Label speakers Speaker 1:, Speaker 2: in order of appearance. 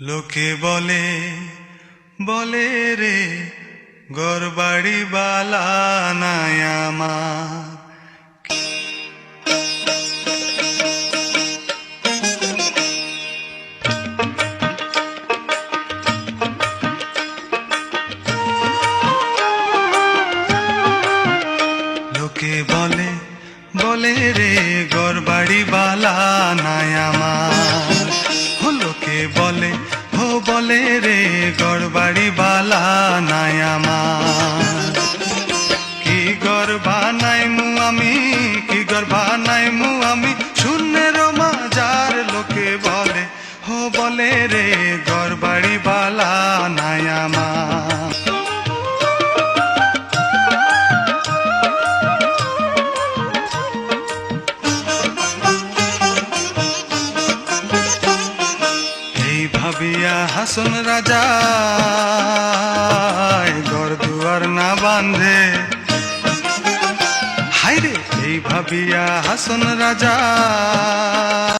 Speaker 1: লোকে বলে বলে রে গরবাড়ি বালা নাই আমার। লোকে বলে বলে রে নাই লোকে বলে বলে রে গড়বাড়ি বালা নাই আমার। কি গর্বা নাই মু আমি, কি গর্বা নাই মু আমি? শূন্যের মাজার লোকে বলে হো বলে রে গরবাড়ি ভাবিয়া হাসন রাজা ঘর দুয়ার না বান্ধে হাইরে এই ভাবিয়া হাসন রাজা।